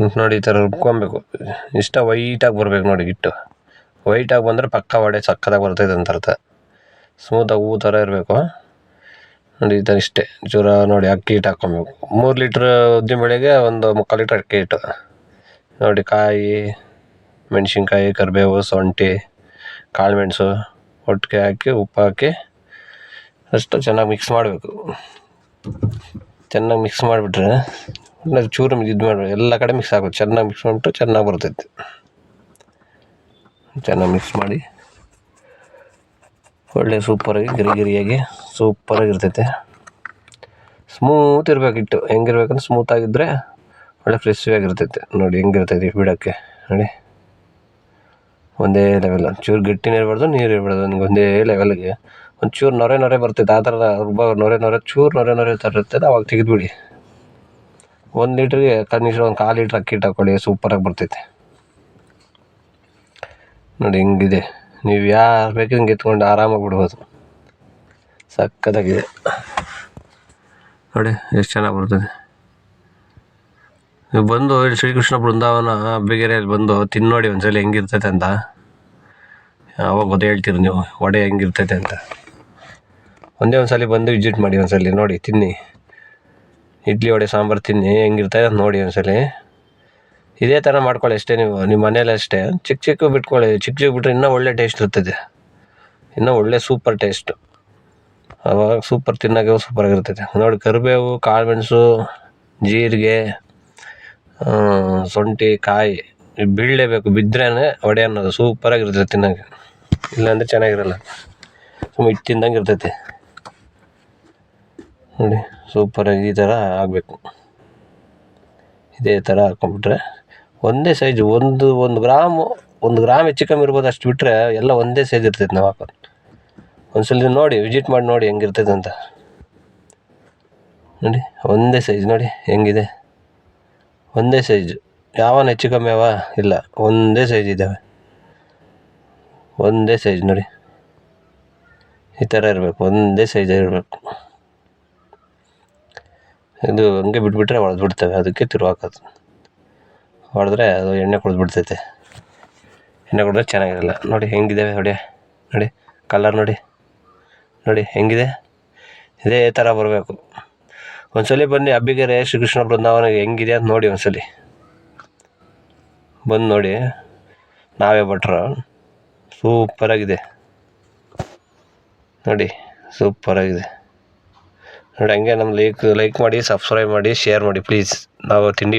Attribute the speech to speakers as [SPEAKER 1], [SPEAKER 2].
[SPEAKER 1] ನೋಡಿ, ಈ ಥರ ರುಬ್ಕೊಬೇಕು. ಇಷ್ಟ ವೈಟಾಗಿ ಬರ್ಬೇಕು ನೋಡಿ, ಹಿಟ್ಟು. ವೈಟಾಗಿ ಬಂದರೆ ಪಕ್ಕ ವಡೆ ಸಕ್ಕತ್ತಾಗಿ ಬರ್ತೈತೆ ಅಂತ ಅರ್ಥ. ಸ್ಮೂತಾಗಿ ಹೂ ಥರ ಇರಬೇಕು. ನೋಡಿ, ಈ ಥರ ಇಷ್ಟೇ. ಚೂರ ನೋಡಿ, ಅಕ್ಕಿ ಹಿಟ್ಟು ಹಾಕ್ಕೊಬೇಕು. ಮೂರು ಲೀಟ್ರ್ ಉದ್ದಿನಬೇಳೆಗೆ ಒಂದು ಮುಕ್ಕಾಲು ಲೀಟ್ರ್ ಅಕ್ಕಿ ಹಿಟ್ಟು. ನೋಡಿ, ಕಾಯಿ, ಮೆಣಸಿನ್ಕಾಯಿ, ಕರಿಬೇವು ಶುಂಠಿ ಕಾಳುಮೆಣ್ಸು ಒಟ್ಟಿಗೆ ಹಾಕಿ, ಉಪ್ಪು ಹಾಕಿ, ಅಷ್ಟು ಚೆನ್ನಾಗಿ ಮಿಕ್ಸ್ ಮಾಡಬೇಕು. ಚೆನ್ನಾಗಿ ಮಿಕ್ಸ್ ಮಾಡಿಬಿಟ್ರೆ ಆಮೇಲೆ ಚೂರು ಇದು ಮಾಡಿ ಎಲ್ಲ ಕಡೆ ಮಿಕ್ಸ್ ಆಗಬೇಕು ಚೆನ್ನಾಗಿ ಮಿಕ್ಸ್ ಮಾಡಿಬಿಟ್ಟು ಚೆನ್ನಾಗಿ ಬರ್ತೈತೆ. ಚೆನ್ನಾಗಿ ಮಿಕ್ಸ್ ಮಾಡಿ. ಒಳ್ಳೆ ಸೂಪರಾಗಿ ಗಿರಿ ಗಿರಿಯಾಗಿ ಸೂಪರಾಗಿ ಇರ್ತೈತೆ ಸ್ಮೂತ್ ಇರ್ಬೇಕು ಹಿಟ್ಟು. ಹೆಂಗಿರ್ಬೇಕಂದ್ರೆ ಸ್ಮೂತ್ ಆಗಿದ್ದರೆ ಒಳ್ಳೆ ಆಗಿರ್ತೈತೆ. ನೋಡಿ, ಹೆಂಗಿರ್ತೈತೆ ಬಿಡೋಕ್ಕೆ. ನೋಡಿ. ಒಂದೇ ಲೆವೆಲ್ ಚೂರು ಗಟ್ಟಿನೇ ಇರಬಾರ್ದು ನೀರು ಇರಬಾರ್ದು ನಿಮ್ಗೆ ಒಂದೇ ಲೆವೆಲ್ಗೆ ಒಂಚೂರು ನೊರೆ ನೊರೆ ಬರ್ತೈತೆ. ಆ ಥರ ನೊರೆ ನೊರೆ, ಚೂರು ನೊರೆ ನೊರೆ ಥರ ಇರ್ತದೆ. ಅವಾಗ ತೆಗೆದುಬಿಡಿ. ಒಂದು ಲೀಟ್ರಿಗೆ ಕನಿಷ್ಠ ಒಂದು ಕಾಲು ಲೀಟ್ರ್ ಅಕ್ಕಿ ಹಾಕ್ಕೊಳ್ಳಿ ಸೂಪರಾಗಿ ಬರ್ತೈತೆ. ನೋಡಿ ಹೆಂಗಿದೆ. ನೀವು ಯಾರು ಬೇಕು ಹಿಂಗೆ ಎತ್ಕೊಂಡು ಆರಾಮಾಗಿ ಬಿಡ್ಬೋದು. ಸಕ್ಕತ್ತಾಗಿದೆ. ನೋಡಿ ಎಷ್ಟು ಚೆನ್ನಾಗಿ ಬರ್ತದೆ. ನೀವು ಬಂದು ಇಲ್ಲಿ ಶ್ರೀಕೃಷ್ಣ ಬೃಂದಾವನ ಬೇಗೆರೆಯಲ್ಲಿ ಬಂದು ತಿನ್ನೋಡಿ ಒಂದ್ಸಲ ಹೆಂಗಿರ್ತೈತೆ ಅಂತ. ಅವಾಗ ಗೊತ್ತು ಹೇಳ್ತೀರಿ ನೀವು, ವಡೆ ಹೆಂಗಿರ್ತೈತೆ ಅಂತ. ಒಂದೇ ಒಂದು ಬಂದು ವಿಸಿಟ್ ಮಾಡಿ ಒಂದ್ಸಲಿ ನೋಡಿ, ತಿನ್ನಿ. ಇಡ್ಲಿ ವಡೆ, ಸಾಂಬಾರು ತಿನ್ನಿ ಹೆಂಗಿರ್ತದೆ ಅಂತ ನೋಡಿ ಒಂದ್ಸಲಿ. ಇದೇ ಥರ ಮಾಡ್ಕೊಳ್ಳಿ ಅಷ್ಟೇ ನೀವು ನಿಮ್ಮ ಮನೇಲಿ ಅಷ್ಟೇ. ಚಿಕ್ಕ ಚಿಕ್ಕ ಬಿಟ್ಕೊಳ್ಳಿ ಚಿಕ್ಕ ಚಿಕ್ಕ ಬಿಟ್ಟರೆ ಇನ್ನೂ ಒಳ್ಳೆ ಟೇಸ್ಟ್ ಇರ್ತದೆ. ಇನ್ನೂ ಒಳ್ಳೆ ಸೂಪರ್ ಟೇಸ್ಟು ಅವಾಗ ಸೂಪರ್ ತಿನ್ನೋಕೆ ಸೂಪರಾಗಿರ್ತೈತೆ ನೋಡಿ, ಕರಿಬೇವು, ಕಾಳುಮೆಣಸು, ಜೀರಿಗೆ ಶುಂಠಿ, ಕಾಯಿ ಬೀಳಲೇಬೇಕು ಬಿದ್ರೇ ವಡೆ ಅನ್ನೋದು. ಸೂಪರಾಗಿರ್ತದೆ ತಿನ್ನೋಕೆ. ಇಲ್ಲಾಂದರೆ ಚೆನ್ನಾಗಿರಲ್ಲ. ಸುಮ್ಮ ಹಿಟ್ಟು ತಿಂದಂಗೆ ಇರ್ತೈತೆ. ನೋಡಿ ಸೂಪರಾಗಿ ಈ ಥರ ಆಗಬೇಕು. ಇದೇ ಥರ ಹಾಕೊಂಡ್ಬಿಟ್ರೆ ಒಂದೇ ಸೈಜು ಒಂದು ಒಂದು ಗ್ರಾಮು, ಒಂದು ಗ್ರಾಮ್ ಹೆಚ್ಚು ಕಮ್ಮಿ ಇರ್ಬೋದು ಅಷ್ಟು ಬಿಟ್ಟರೆ ಎಲ್ಲ ಒಂದೇ ಸೈಜ್ ಇರ್ತೈತೆ ನಾವು ಹಾಕೋದು. ಒಂದ್ಸಲ ನೋಡಿ ವಿಸಿಟ್ ಮಾಡಿ ನೋಡಿ ಹೆಂಗಿರ್ತೈತೆ ಅಂತ. ನೋಡಿ, ಒಂದೇ ಸೈಜ್ ನೋಡಿ ಹೆಂಗಿದೆ. ಒಂದೇ ಸೈಜ್ ಯಾವನ ಹೆಚ್ಚು ಕಮ್ಮಿ ಅವ? ಇಲ್ಲ, ಒಂದೇ ಸೈಜ್ ಇದ್ದಾವೆ ಒಂದೇ ಸೈಜ್ ನೋಡಿ. ಈ ಥರ ಇರಬೇಕು, ಒಂದೇ ಸೈಜ್ ಇರಬೇಕು. ಇದು ಹಂಗೆ ಬಿಟ್ಬಿಟ್ರೆ ಒಡೆದು ಬಿಡ್ತವೆ ಅದಕ್ಕೆ ತಿರ್ವು ಹಾಕೋದು. ಹೊಡೆದ್ರೆ ಅದು ಎಣ್ಣೆ ಕುಡ್ದು ಬಿಡ್ತೈತೆ ಎಣ್ಣೆ ಕುಡಿದ್ರೆ ಚೆನ್ನಾಗಿರಲ್ಲ. ನೋಡಿ ಹೆಂಗಿದ್ದಾವೆ ನೋಡಿ. ನೋಡಿ ಕಲರ್ ನೋಡಿ. ನೋಡಿ, ಹೆಂಗಿದೆ? ಇದೇ ಥರ ಬರಬೇಕು. ಒಂದ್ಸಲ ಬನ್ನಿ ಅಬ್ಬಿಗೆರೆ ಶ್ರೀಕೃಷ್ಣ ಬೃಂದಾವನ ಹೆಂಗಿದೆ ಅಂತ ನೋಡಿ ಒಂದ್ಸಲ. ಬಂದು ನೋಡಿ. ನಾವೇ ಭಟ್ರು. ಸೂಪರಾಗಿದೆ. ನೋಡಿ, ಸೂಪರಾಗಿದೆ. ನೋಡಿ ಹಂಗೆ ನಮ್ಮ ಲೈಕ್ ಲೈಕ್ ಮಾಡಿ ಸಬ್ಸ್ಕ್ರೈಬ್ ಮಾಡಿ ಶೇರ್ ಮಾಡಿ ಪ್ಲೀಸ್ ನಾವು ತಿಂಡಿ